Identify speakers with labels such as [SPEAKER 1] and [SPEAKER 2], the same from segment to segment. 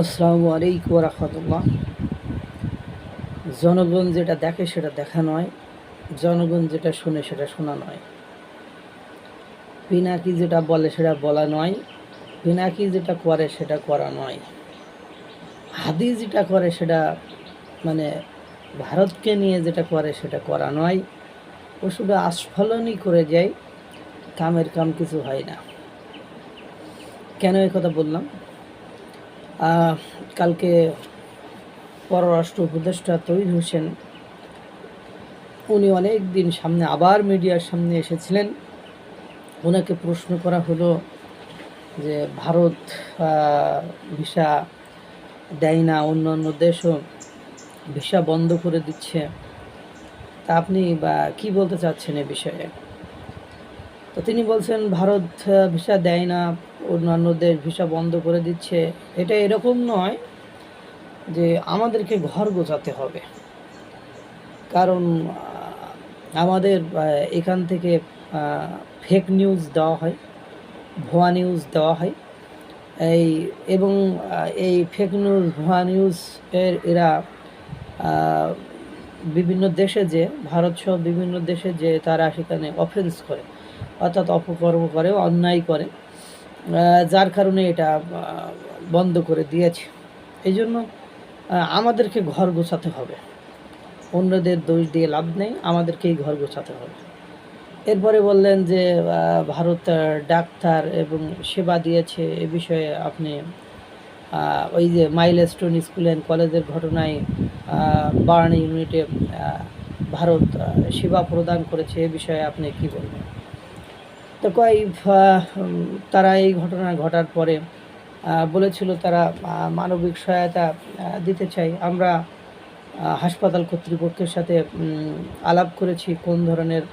[SPEAKER 1] আসসালামু আলাইকুম রহমতুল্লাহ। জনগণ যেটা দেখে সেটা দেখা নয়, জনগণ যেটা শুনে সেটা শোনা নয়। পিনাকি যেটা বলে সেটা বলা নয়, পিনাকি যেটা করে সেটা করা নয়। হাদি যেটা করে সেটা মানে ভারতকে নিয়ে যেটা করে সেটা করা নয়। ও শুধু আস্ফলনই করে যায় কামের কাম কিছু হয় না। কেন এই কথা বললাম? কালকে পররাষ্ট্র উপদেষ্টা তৈর হোসেন, উনি অনেক দিন সামনে আবার মিডিয়ার সামনে এসেছিলেন। ওনাকে প্রশ্ন করা হলো যে, ভারত ভিসা দেয় না অন্য অন্য দেশও ভিসা বন্ধ করে দিচ্ছে। তা আপনি বা কী বলতে চাচ্ছেন এ বিষয়ে? তো তিনি বলছেন, ভারত ভিসা দেয় না অন্যান্য দেশ ভিসা বন্ধ করে দিচ্ছে। এটা এরকম নয় যে আমাদেরকে ঘর গোছাতে হবে। কারণ আমাদের এখান থেকে ফেক নিউজ দেওয়া হয়, ভুয়া নিউজ দেওয়া হয়। এই, এবং এই ফেক নিউজ ভুয়া নিউজ এর এরা বিভিন্ন দেশে যে, ভারত সহ বিভিন্ন দেশে যে তারা সেখানে অফেন্স করে, অর্থাৎ অপকর্ম করে, অন্যায় করে যার কারণে এটা বন্ধ করে দিয়েছে। এই জন্য আমাদেরকে ঘর গোছাতে হবে। অন্যদের দোষ দিয়ে লাভ নেই, আমাদেরকেই ঘর গোছাতে হবে। এরপরে বললেন যে ভারত ডাক্তার এবং সেবা দিয়েছে এ বিষয়ে আপনি ওই যে মাইলস্টোন স্কুল অ্যান্ড কলেজের ঘটনায় বার্ন ইউনিটে ভারত সেবা প্রদান করেছে। এ বিষয়ে আপনি কি বলবেন? তো কয় তারা এই ঘটনা ঘটার পরে বলেছিল তারা মানবিক সহায়তা দিতে চাই। আমরা হাসপাতাল কর্তৃপক্ষের সাথে আলাপ করেছি কোন ধরনের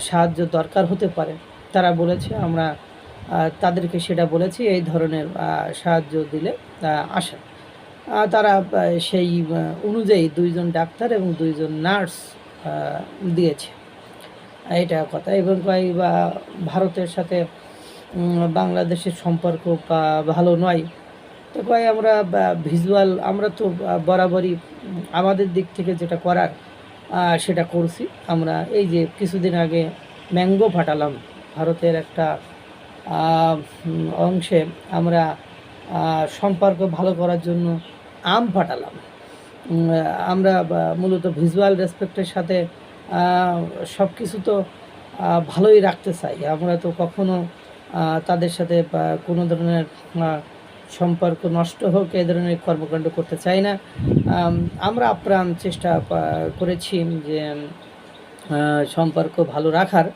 [SPEAKER 1] সাহায্য দরকার হতে পারে। তারা বলেছে আমরা তাদেরকে সেটা বলেছি এই ধরনের সাহায্য দিলে আহ, তারা সেই অনুযায়ী দুইজন ডাক্তার এবং দুইজন নার্স দিয়েছে। এটা কথা। এবং বা ভারতের সাথে বাংলাদেশের সম্পর্ক ভালো নয়। তো কয় আমরা ভিজুয়াল, আমরা তো বরাবরই আমাদের দিক থেকে যেটা করার সেটা করছি। আমরা এই যে কিছুদিন আগে ম্যাঙ্গো ফাটালাম ভারতের একটা অংশে। আমরা সম্পর্ক ভালো করার জন্য আম ফাটালাম। আমরা মূলত ভিজুয়াল রেসপেক্টের সাথে সব কিছু তো ভালোই রাখতে চাই। আমরা তো কখনো তাদের সাথে কোনো ধরনের সম্পর্ক নষ্ট হোক এই ধরনের কর্মকাণ্ড করতে চাই না। আমরা আপ্রাণ চেষ্টা করেছি যে সম্পর্ক ভালো রাখার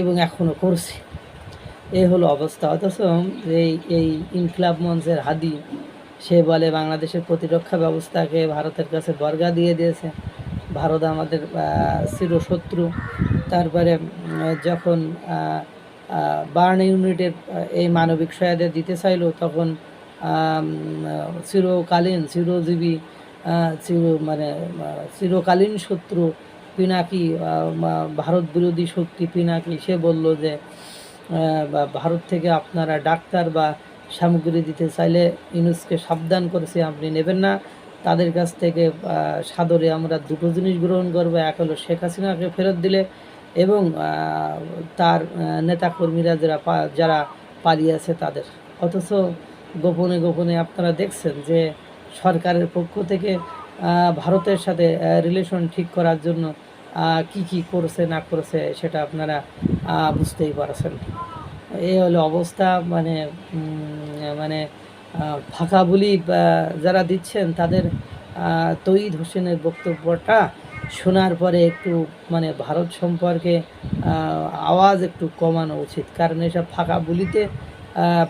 [SPEAKER 1] এবং এখনও করছি। এ হলো অবস্থা। অথচ এই এই ইনকলাব মঞ্চের হাদি সে বলে বাংলাদেশের প্রতিরক্ষা ব্যবস্থাকে ভারতের কাছে বর্গা দিয়ে দিয়েছে। ভারত আমাদের চিরশত্রু। তারপরে যখন বার্ন ইউনিটের এই মানবিক সহায়তা দিতে চাইলো, তখন চিরকালীন, চিরজীবী চির মানে চিরকালীন শত্রু পিনাকি ভারত বিরোধী শক্তি পিনাকি, সে বলল যে ভারত থেকে আপনারা ডাক্তার বা সামগ্রী দিতে চাইলে ইউনুসকে সাবধান করেছি, আপনি নেবেন না। তাদের কাছ থেকে সাদরে আমরা দুটো জিনিস গ্রহণ করব। এক হলো শেখ হাসিনাকে ফেরত দিলে এবং তার নেতাকর্মীরা যারা যারা পালিয়ে আছে তাদের। অথচ গোপনে গোপনে আপনারা দেখছেন যে সরকারের পক্ষ থেকে ভারতের সাথে রিলেশন ঠিক করার জন্য কি কি করেছে, না করেছে, সেটা আপনারা বুঝতেই পারছেন। এই হলো অবস্থা মানে মানে ফাঁকা বলি যারা দিচ্ছেন তাদের তৈদ হোসেনের বক্তব্যটা শোনার পরে একটু মানে ভারত সম্পর্কে আওয়াজ একটু কমানো উচিত। কারণ এসব ফাঁকা বলিতে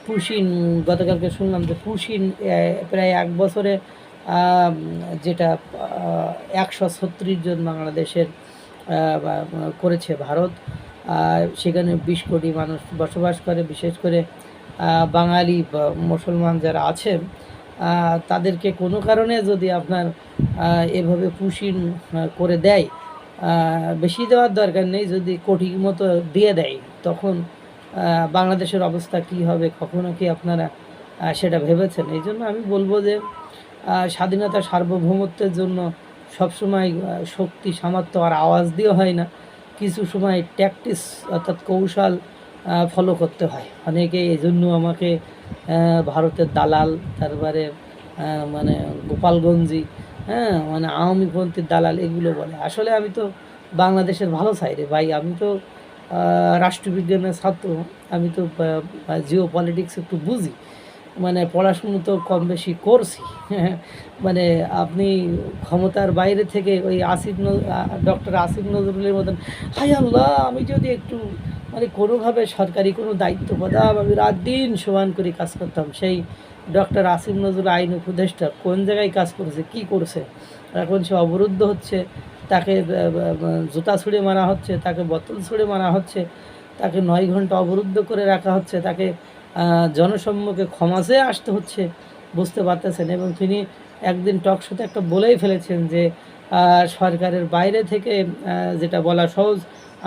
[SPEAKER 1] পুশিন, গতকালকে শুনলাম যে পুশিন প্রায় এক বছরে যেটা একশো ছত্রিশ জন বাংলাদেশের করেছে ভারত। সেখানে বিশ কোটি মানুষ বসবাস করে বিশেষ করে বাঙালি মুসলমান যারা আছেন তাদেরকে কোনো কারণে যদি আপনার এভাবে আহ, করে দেয় বেশি দেওয়ার দরকার নেই। যদি কোটি মতো দিয়ে দেয় তখন বাংলাদেশের অবস্থা কি হবে কখনো কি আপনারা সেটা ভেবেছেন? এই জন্য আমি বলব যে স্বাধীনতা সার্বভৌমত্বের জন্য সবসময় শক্তি সামর্থ্য আর আওয়াজ দিয়ে হয় না। কিছু সময় ট্যাকটিস অর্থাৎ কৌশল ফলো করতে হয়। অনেকে এই জন্য আমাকে ভারতের দালাল, তারপরে মানে গোপালগঞ্জি হ্যাঁ মানে আওয়ামীপন্থীর দালাল এগুলো বলে। আসলে আমি তো বাংলাদেশের ভালো রে ভাই, আমি তো রাষ্ট্রবিজ্ঞানের ছাত্র, আমি তো জিও পলিটিক্স একটু বুঝি। মানে পড়াশুনো তো কম বেশি করছি। মানে আপনি ক্ষমতার বাইরে থেকে ওই আসিফ ডক্টর আসিফ নজরুলের মতন হাই আল্লাহ, আমি যদি একটু মানে কোনোভাবে সরকারি কোনো দায়িত্ব পেতাম আমি রাত দিন সমান করে কাজ করতাম। সেই ডক্টর আসিফ নজরুল আইন উপদেষ্টা কোন জায়গায় কাজ করেছে, কি করছে? এখন সে অবরুদ্ধ হচ্ছে, তাকে জুতা ছুঁড়ে মারা হচ্ছে, তাকে বোতল ছুঁড়ে মারা হচ্ছে, তাকে নয় ঘণ্টা অবরুদ্ধ করে রাখা হচ্ছে, তাকে জনসম্মুখে ক্ষমা চেয়ে আসতে হচ্ছে, বুঝতে পারতেছেন। এবং তিনি একদিন টক শোতে একটা বলেই ফেলেছেন যে সরকারের বাইরে থেকে যেটা বলা সহজ,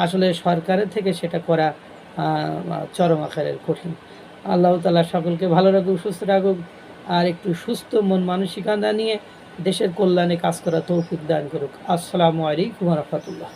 [SPEAKER 1] আসলে সরকারের থেকে সেটা করা চরম আকারের কঠিন। আল্লাহ তালা সকলকে ভালো রাখুক, সুস্থ রাখুক, আর একটু সুস্থ মন মানসিকতা নিয়ে দেশের কল্যাণে কাজ করা তৌফিক দান করুক। আসসালামু আলাইকুম রহমতুল্লাহ।